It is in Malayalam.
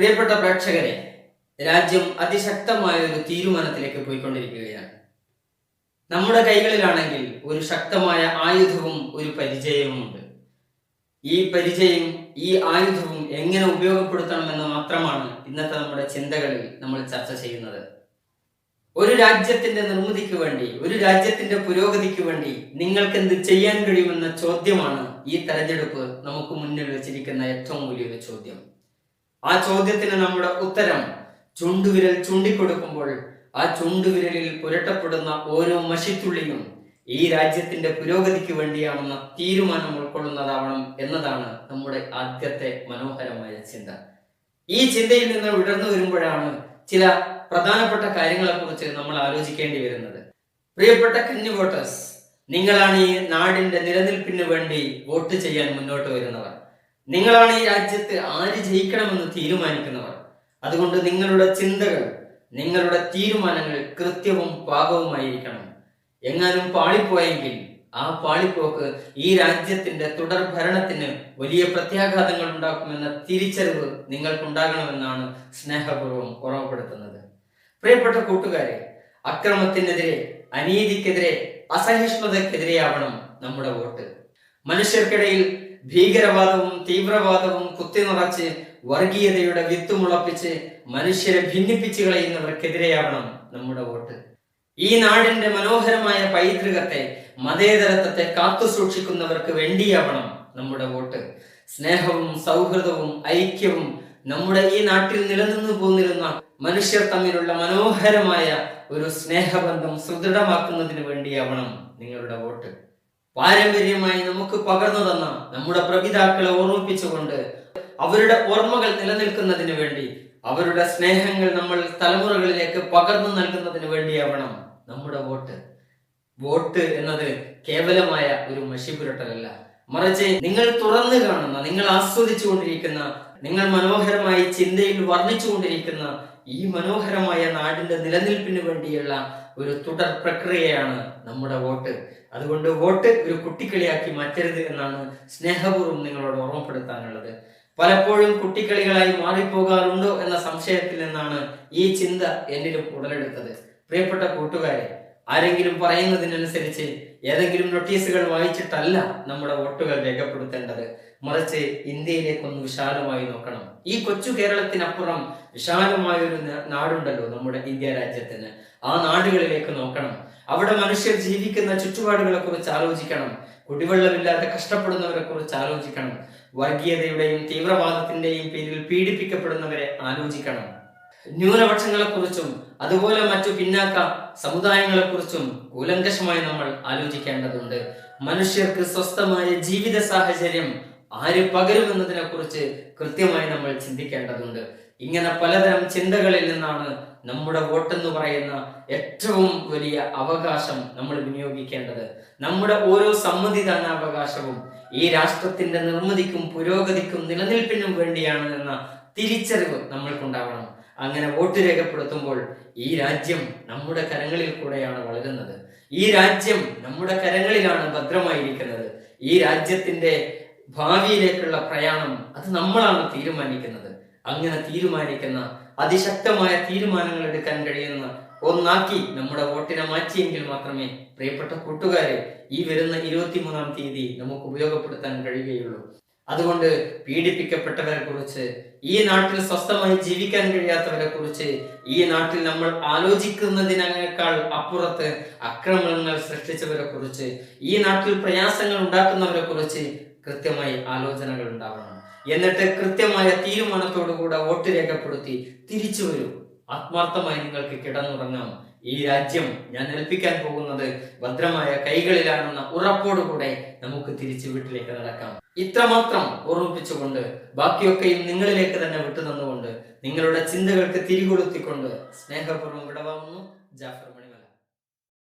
പ്രിയപ്പെട്ട പ്രേക്ഷകരെ രാജ്യം അതിശക്തമായ ഒരു തീരുമാനത്തിലേക്ക് പോയിക്കൊണ്ടിരിക്കുകയാണ്. നമ്മുടെ കൈകളിലാണെങ്കിൽ ഒരു ശക്തമായ ആയുധവും ഒരു പരിചയവുമുണ്ട് ഈ പരിചയം ഈ ആയുധവും എങ്ങനെ ഉപയോഗപ്പെടുത്തണമെന്ന് മാത്രമാണ് ഇന്നത്തെ നമ്മുടെ ചിന്തകളിൽ നമ്മൾ ചർച്ച ചെയ്യുന്നത്. ഒരു രാജ്യത്തിന്റെ നിർമ്മിതിക്ക് വേണ്ടി ഒരു രാജ്യത്തിന്റെ പുരോഗതിക്ക് വേണ്ടി നിങ്ങൾക്ക് എന്ത് ചെയ്യാൻ കഴിയുമെന്ന ചോദ്യമാണ് ഈ തെരഞ്ഞെടുപ്പ് നമുക്ക് മുന്നിൽ വെച്ചിരിക്കുന്ന ഏറ്റവും വലിയൊരു ചോദ്യം. ആ ചോദ്യത്തിന് നമ്മുടെ ഉത്തരം ചുണ്ടുവിരൽ ചൂണ്ടിക്കൊടുക്കുമ്പോൾ ആ ചുണ്ടുവിരലിൽ പുരട്ടപ്പെടുന്ന ഓരോ മഷിത്തുള്ളിയും ഈ രാജ്യത്തിന്റെ പുരോഗതിക്ക് വേണ്ടിയാണെന്ന തീരുമാനം ഉൾക്കൊള്ളുന്നതാവണം എന്നതാണ് നമ്മുടെ ആദ്യത്തെ മനോഹരമായ ചിന്ത. ഈ ചിന്തയിൽ നിന്ന് വിടർന്നു വരുമ്പോഴാണ് ചില പ്രധാനപ്പെട്ട കാര്യങ്ങളെക്കുറിച്ച് നമ്മൾ ആലോചിക്കേണ്ടി വരുന്നത്. പ്രിയപ്പെട്ട കന്നി വോട്ടേഴ്സ് നിങ്ങളാണ് ഈ നാടിന്റെ നിലനിൽപ്പിന് വേണ്ടി വോട്ട് ചെയ്യാൻ മുന്നോട്ട് വരുന്നവർ. നിങ്ങളാണ് ഈ രാജ്യത്ത് ആര് ജയിക്കണമെന്ന് തീരുമാനിക്കുന്നവർ. അതുകൊണ്ട് നിങ്ങളുടെ ചിന്തകൾ നിങ്ങളുടെ തീരുമാനങ്ങൾ കൃത്യവും പാകവുമായിരിക്കണം. എങ്ങാനും പാളിപ്പോയെങ്കിൽ ആ പാളിപ്പോക്ക് ഈ രാജ്യത്തിന്റെ തുടർ ഭരണത്തിന് വലിയ പ്രത്യാഘാതങ്ങൾ ഉണ്ടാക്കുമെന്ന തിരിച്ചറിവ് നിങ്ങൾക്കുണ്ടാകണമെന്നാണ് സ്നേഹപൂർവം ഓർമ്മപ്പെടുത്തുന്നത്. പ്രിയപ്പെട്ട കൂട്ടുകാരെ അക്രമത്തിനെതിരെ അനീതിക്കെതിരെ അസഹിഷ്ണുതക്കെതിരെയാവണം നമ്മുടെ വോട്ട്. മനുഷ്യർക്കിടയിൽ ഭീകരവാദവും തീവ്രവാദവും കുത്തിനിറച്ച് വർഗീയതയുടെ വിത്ത് മുളപ്പിച്ച് മനുഷ്യരെ ഭിന്നിപ്പിച്ചു കളയുന്നവർക്കെതിരെയാവണം നമ്മുടെ വോട്ട്. ഈ നാടിന്റെ മനോഹരമായ പൈതൃകത്തെ മതേതരത്വത്തെ കാത്തു സൂക്ഷിക്കുന്നവർക്ക് വേണ്ടിയാവണം നമ്മുടെ വോട്ട്. സ്നേഹവും സൗഹൃദവും ഐക്യവും നമ്മുടെ ഈ നാട്ടിൽ നിലനിന്നു പോന്നിരുന്ന മനുഷ്യർ തമ്മിലുള്ള മനോഹരമായ ഒരു സ്നേഹബന്ധം സുദൃഢമാക്കുന്നതിന് വേണ്ടിയാവണം നിങ്ങളുടെ വോട്ട്. പാരമ്പര്യമായി നമുക്ക് പകർന്നു തന്ന നമ്മുടെ പ്രപിതാക്കളെ ഓർമ്മിപ്പിച്ചുകൊണ്ട് അവരുടെ ഓർമ്മകൾ നിലനിൽക്കുന്നതിന് വേണ്ടി അവരുടെ സ്നേഹങ്ങൾ നമ്മൾ തലമുറകളിലേക്ക് പകർന്നു നൽകുന്നതിന് വേണ്ടിയാവണം നമ്മുടെ വോട്ട്. വോട്ട് എന്നത് കേവലമായ ഒരു മഷിപുരട്ടലല്ല. മറിച്ച് നിങ്ങൾ തുറന്നു കാണുന്ന നിങ്ങൾ ആസ്വദിച്ചു കൊണ്ടിരിക്കുന്ന നിങ്ങൾ മനോഹരമായി ചിന്തയിൽ വർണിച്ചുകൊണ്ടിരിക്കുന്ന ഈ മനോഹരമായ നാടിന്റെ നിലനിൽപ്പിന് വേണ്ടിയുള്ള ഒരു തുടർ പ്രക്രിയയാണ് നമ്മുടെ വോട്ട്. അതുകൊണ്ട് വോട്ട് ഒരു കുട്ടിക്കളിയാക്കി മാറ്റരുത് എന്നാണ് സ്നേഹപൂർവം നിങ്ങളോട് ഓർമ്മപ്പെടുത്താനുള്ളത്. പലപ്പോഴും കുട്ടിക്കളികളായി മാറിപ്പോകാറുണ്ടോ എന്ന സംശയത്തിൽ നിന്നാണ് ഈ ചിന്ത എന്നിലും ഉടലെടുത്തത്. പ്രിയപ്പെട്ട കൂട്ടുകാരെ ആരെങ്കിലും പറയുന്നതിനനുസരിച്ച് ഏതെങ്കിലും നോട്ടീസുകൾ വായിച്ചിട്ടല്ല നമ്മുടെ വോട്ടുകൾ രേഖപ്പെടുത്തേണ്ടത്. മറിച്ച് ഇന്ത്യയിലേക്കൊന്ന് വിശാലമായി നോക്കണം. ഈ കൊച്ചു കേരളത്തിനപ്പുറം വിശാലമായ ഒരു നാടുണ്ടല്ലോ നമ്മുടെ ഇന്ത്യ രാജ്യത്തിന്. ആ നാടുകളിലേക്ക് നോക്കണം. അവിടെ മനുഷ്യർ ജീവിക്കുന്ന ചുറ്റുപാടുകളെ കുറിച്ച് ആലോചിക്കണം. കുടിവെള്ളമില്ലാതെ കഷ്ടപ്പെടുന്നവരെ കുറിച്ച് ആലോചിക്കണം. വർഗീയതയുടെയും തീവ്രവാദത്തിന്റെയും പേരിൽ പീഡിപ്പിക്കപ്പെടുന്നവരെ ആലോചിക്കണം. ന്യൂനപക്ഷങ്ങളെ കുറിച്ചും അതുപോലെ മറ്റു പിന്നാക്ക സമുദായങ്ങളെ കുറിച്ചും കൂലങ്കഷമായി നമ്മൾ ആലോചിക്കേണ്ടതുണ്ട്. മനുഷ്യർക്ക് സ്വസ്ഥമായ ജീവിത സാഹചര്യം ആര് പകരുമെന്നതിനെ കുറിച്ച് കൃത്യമായി നമ്മൾ ചിന്തിക്കേണ്ടതുണ്ട്. ഇങ്ങനെ പലതരം ചിന്തകളിൽ നിന്നാണ് നമ്മുടെ വോട്ടെന്ന് പറയുന്ന ഏറ്റവും വലിയ അവകാശം നമ്മൾ വിനിയോഗിക്കേണ്ടത്. നമ്മുടെ ഓരോ സമ്മതിദാനാവകാശവും ഈ രാഷ്ട്രത്തിന്റെ നിർമ്മിതിക്കും പുരോഗതിക്കും നിലനിൽപ്പിനും വേണ്ടിയാണ് എന്ന തിരിച്ചറിവ് നമ്മൾക്കുണ്ടാവണം. അങ്ങനെ വോട്ട് രേഖപ്പെടുത്തുമ്പോൾ ഈ രാജ്യം നമ്മുടെ കരങ്ങളിൽ കൂടെയാണ് വളരുന്നത്. ഈ രാജ്യം നമ്മുടെ കരങ്ങളിലാണ് ഭദ്രമായിരിക്കുന്നത്. ഈ രാജ്യത്തിന്റെ ഭാവിയിലേക്കുള്ള പ്രയാണം അത് നമ്മളാണ് തീരുമാനിക്കുന്നത്. അങ്ങനെ തീരുമാനിക്കുന്ന അതിശക്തമായ തീരുമാനങ്ങൾ എടുക്കാൻ കഴിയുന്ന ഒന്നാക്കി നമ്മുടെ വോട്ടിനെ മാറ്റിയെങ്കിൽ മാത്രമേ പ്രിയപ്പെട്ട കൂട്ടുകാരെ ഈ വരുന്ന ഇരുപത്തിമൂന്നാം തീയതി നമുക്ക് ഉപയോഗപ്പെടുത്താൻ കഴിയുകയുള്ളൂ. അതുകൊണ്ട് പീഡിപ്പിക്കപ്പെട്ടവരെ കുറിച്ച് ഈ നാട്ടിൽ സ്വസ്ഥമായി ജീവിക്കാൻ കഴിയാത്തവരെ കുറിച്ച് ഈ നാട്ടിൽ നമ്മൾ ആലോചിക്കുന്നതിനേക്കാൾ അപ്പുറത്ത് അക്രമങ്ങൾ സൃഷ്ടിച്ചവരെ കുറിച്ച് ഈ നാട്ടിൽ പ്രയാസങ്ങൾ ഉണ്ടാക്കുന്നവരെ കുറിച്ച് കൃത്യമായി ആലോചനകൾ ഉണ്ടാവണം. എന്നിട്ട് കൃത്യമായ തീരുമാനത്തോടുകൂടെ വോട്ട് രേഖപ്പെടുത്തി തിരിച്ചു വരും. ആത്മാർത്ഥമായി നിങ്ങൾക്ക് കിടന്നുറങ്ങാം. ഈ രാജ്യം ഞാൻ ഏൽപ്പിക്കാൻ പോകുന്നത് ഭദ്രമായ കൈകളിലാണെന്ന ഉറപ്പോടുകൂടെ നമുക്ക് തിരിച്ചു വീട്ടിലേക്ക് നടക്കാം. ഇത്രമാത്രം ഓർമ്മിപ്പിച്ചുകൊണ്ട് ബാക്കിയൊക്കെയും നിങ്ങളിലേക്ക് തന്നെ വിട്ടു തന്നുകൊണ്ട് നിങ്ങളുടെ ചിന്തകൾക്ക് തിരികൊളുത്തിക്കൊണ്ട് സ്നേഹപൂർവം വിടവാങ്ങുന്നു. ജാഫർ